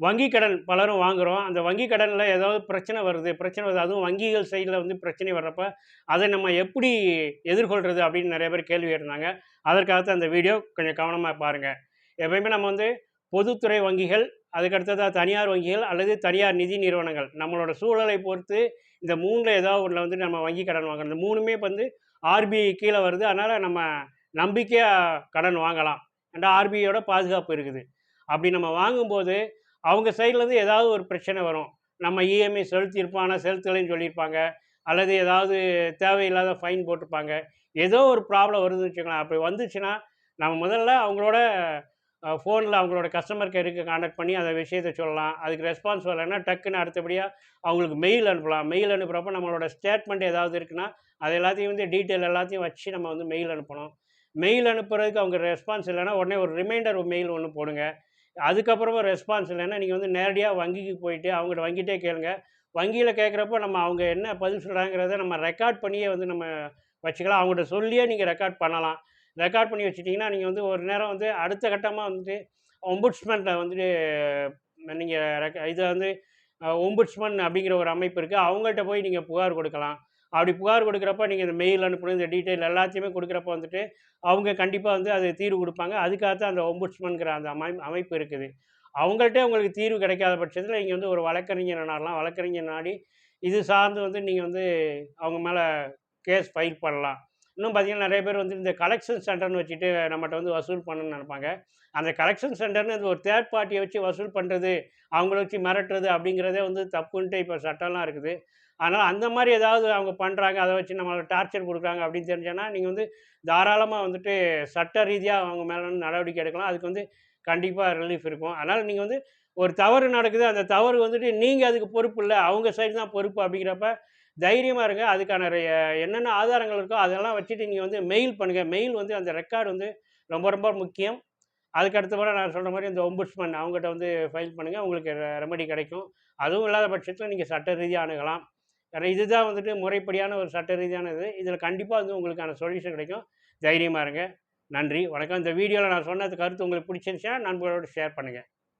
வங்கி கடன் பலரும் வாங்குகிறோம் அந்த வங்கி கடனில் ஏதாவது பிரச்சனை வருது பிரச்சனை வருது அதுவும் வங்கிகள் சைடில் வந்து பிரச்சனை வர்றப்ப அதை நம்ம எப்படி எதிர்கொள்கிறது அப்படின்னு நிறைய பேர் கேள்வி இருந்தாங்க அதற்காகத்தான் அந்த வீடியோ கொஞ்சம் கவனமாக பாருங்கள் எப்பயுமே நம்ம வந்து பொதுத்துறை வங்கிகள் அதுக்கடுத்ததாக தனியார் வங்கிகள் அல்லது தனியார் நிதி நிறுவனங்கள். நம்மளோட சூழலை பொறுத்து இந்த மூணில் ஏதாவது ஒன்றில் வந்து நம்ம வங்கி கடன் வாங்குறது மூணுமே வந்து ஆர்பிஐ கீழே வருது. அதனால் நம்ம நம்பிக்கையாக கடன் வாங்கலாம். ஏன்னா ஆர்பிஐயோட பாதுகாப்பு இருக்குது. அப்படி நம்ம வாங்கும்போது அவங்க சைட்லேருந்து ஏதாவது ஒரு பிரச்சனை வரும். நம்ம இஎம்ஐ செலுத்தியிருப்போம் ஆனால் செலுத்தலைன்னு சொல்லியிருப்பாங்க. அல்லது ஏதாவது தேவையில்லாத ஃபைன் போட்டிருப்பாங்க. ஏதோ ஒரு ப்ராப்ளம் வருதுன்னு வச்சுக்கலாம் அப்படி வந்துச்சுன்னா நம்ம முதல்ல அவங்களோட ஃபோனில் அவங்களோட கஸ்டமர் கேருக்கு காண்டாக்ட் பண்ணி அந்த விஷயத்தை சொல்லலாம். அதுக்கு ரெஸ்பான்ஸ் வரலைன்னா டக்குன்னு அடுத்தபடியாக அவங்களுக்கு மெயில் அனுப்பலாம். மெயில் அனுப்புகிறப்ப நம்மளோட ஸ்டேட்மெண்ட் ஏதாவது இருக்குன்னா அது எல்லாத்தையும் வந்து டீட்டெயில் எல்லாத்தையும் வச்சு நம்ம வந்து மெயில் அனுப்பணும். மெயில் அனுப்புறதுக்கு அவங்க ரெஸ்பான்ஸ் இல்லைன்னா உடனே ஒரு ரிமைண்டர் மெயில் ஒன்று போடுங்க. அதுக்கப்புறமா ரெஸ்பான்ஸ் இல்லைன்னா நீங்கள் வந்து நேரடியாக வங்கிக்கு போயிட்டு அவங்கள்ட்ட வங்கிட்டே கேளுங்க. வங்கியில் கேட்குறப்போ நம்ம அவங்க என்ன பதில் சொல்கிறாங்கிறத நம்ம ரெக்கார்ட் பண்ணியே வந்து நம்ம வச்சுக்கலாம். அவங்கள்ட்ட சொல்லியே நீங்கள் ரெக்கார்ட் பண்ணலாம். ரெக்கார்ட் பண்ணி வச்சுட்டிங்கன்னா நீங்கள் வந்து ஒரு நேரம் வந்து அடுத்த கட்டமாக வந்துட்டு ஒம்புட்ஸ்மெண்ட்டில் வந்துட்டு நீங்கள் ரெக்க இதை வந்து ஒம்புட்ஸ்மன் அப்படிங்கிற ஒரு அமைப்பு இருக்குது அவங்கள்ட்ட போய் நீங்கள் புகார் கொடுக்கலாம். அப்படி புகார் கொடுக்குறப்ப நீங்கள் இந்த மெயில் அனுப்பணும் இந்த டீட்டெயில் எல்லாத்தையுமே கொடுக்குறப்ப வந்துட்டு அவங்க கண்டிப்பாக வந்து அது தீர்வு கொடுப்பாங்க. அதுக்காகத்தான் அந்த ஒம்புட்ஸ்மன்கிற அந்த அமை அமைப்பு இருக்குது. அவங்கள்ட்டே உங்களுக்கு தீர்வு கிடைக்காத பட்சத்தில் நீங்கள் வந்து ஒரு வழக்கறிஞர் நாடலாம் வழக்கறிஞர் நாடி இது சார்ந்து வந்து நீங்கள் வந்து அவங்க மேலே கேஸ் ஃபைல் பண்ணலாம். இன்னும் பார்த்தீங்கன்னா நிறைய பேர் வந்து இந்த கலெக்ஷன் சென்டர்னு வச்சுட்டு நம்மகிட்ட வந்து வசூல் பண்ணணும்னு நினைப்பாங்க. அந்த கலெக்ஷன் சென்டர்னு ஒரு தேர்ட் பார்ட்டியை வச்சு வசூல் பண்ணுறது அவங்கள வச்சு மிரட்டுறது அப்படிங்கிறதே வந்து தப்புன்ட்டு இப்போ சட்டம்லாம் இருக்குது. அதனால் அந்த மாதிரி ஏதாவது அவங்க பண்ணுறாங்க அதை வச்சு நம்மளை டார்ச்சர் கொடுக்குறாங்க அப்படின்னு தெரிஞ்சோன்னா நீங்கள் வந்து தாராளமாக வந்துட்டு சட்ட ரீதியாக அவங்க மேலே நடவடிக்கை எடுக்கலாம். அதுக்கு வந்து கண்டிப்பாக ரிலீஃப் இருக்கும். அதனால் நீங்கள் வந்து ஒரு தவறு நடக்குது அந்த தவறு வந்துட்டு நீங்கள் அதுக்கு பொறுப்பு இல்லை அவங்க சைடு தான் பொறுப்பு அப்படிங்கிறப்ப தைரியமாக இருங்க. அதுக்கான என்னென்ன ஆதாரங்கள் இருக்கோ அதெல்லாம் வச்சுட்டு நீங்கள் வந்து மெயில் பண்ணுங்கள் மெயில் வந்து அந்த ரெக்கார்டு வந்து ரொம்ப ரொம்ப முக்கியம். அதுக்கு அடுத்தபடி நான் சொல்கிற மாதிரி இந்த ஒம்புட்ஸ்மேன் அவங்ககிட்ட வந்து ஃபைல் பண்ணுங்கள் உங்களுக்கு ரெமெடி கிடைக்கும். அதுவும் இல்லாத பட்சத்தில் நீங்கள் சட்ட ரீதியாக அணுகலாம். ஏன்னா இதுதான் வந்துட்டு முறைப்படியான ஒரு சட்ட ரீதியான இது. இதில் கண்டிப்பாக வந்து உங்களுக்கான சொல்யூஷன் கிடைக்கும். தைரியமாக இருங்க. நன்றி. வணக்கம். இந்த வீடியோவில் நான் சொன்னது கருத்து உங்களுக்கு பிடிச்சிருந்துச்சா நண்பர்களோடு ஷேர் பண்ணுங்கள்